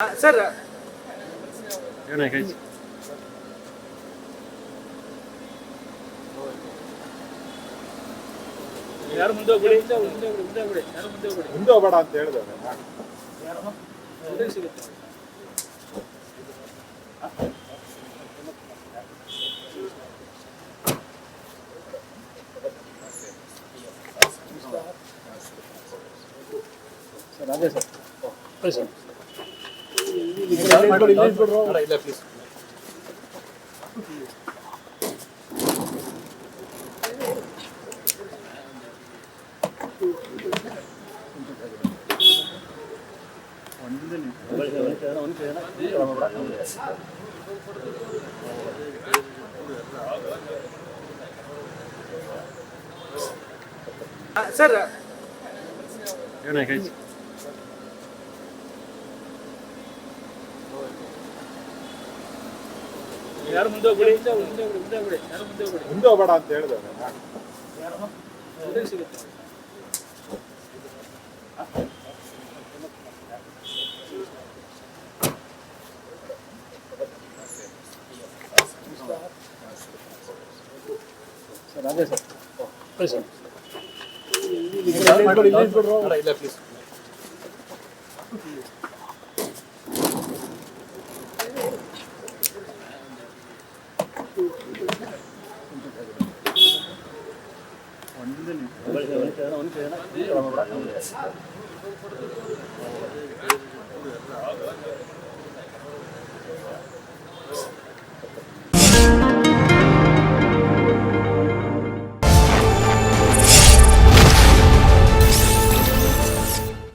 Sir ಯಾರು ಮುಂದೆ ಹೋಗ್ಬಿಡಿ? ಮುಂದೆ ಹೋಗ್ಬಿಡಿ ಮುಂದೆ ಹೋಗ್ಬಿಡಿ ಯಾರು ಮುಂದೆ ಹೋಗ್ಬಿಡಿ? ಮುಂದೆ ಹೋಗಬೇಡ ಅಂತ ಹೇಳಿದೆ ಸಿಗುತ್ತೆ. ಸರ್ ಅದೇ ಸರ್. ಸರ್ ಇಲ್ಲ ಪ್ಲೀಸ್ ಸರ್ ಯಾರು ಮುಂದೆ ಹೋಗ್ಬಿಡಿ? ಮುಂದೆ ಹೋಗ್ಬಿಡಿ ಮುಂದೆ ಹೋಗ್ಬಿಡಿ ಯಾರು ಮುಂದೆ ಹೋಗ್ಬಿಡಿ? ಮುಂದೆ ಹೋಗ್ಬೇಡ ಅಂತ ಹೇಳಿದೆ ಎದುರು ಸಿಗುತ್ತೆ. ಸರ್ ಅದೇ ಸರ್. ಸರ್ ಇಲ್ಲ ಪ್ಲೀಸ್ ஒன்று ஒன்று ஒன்று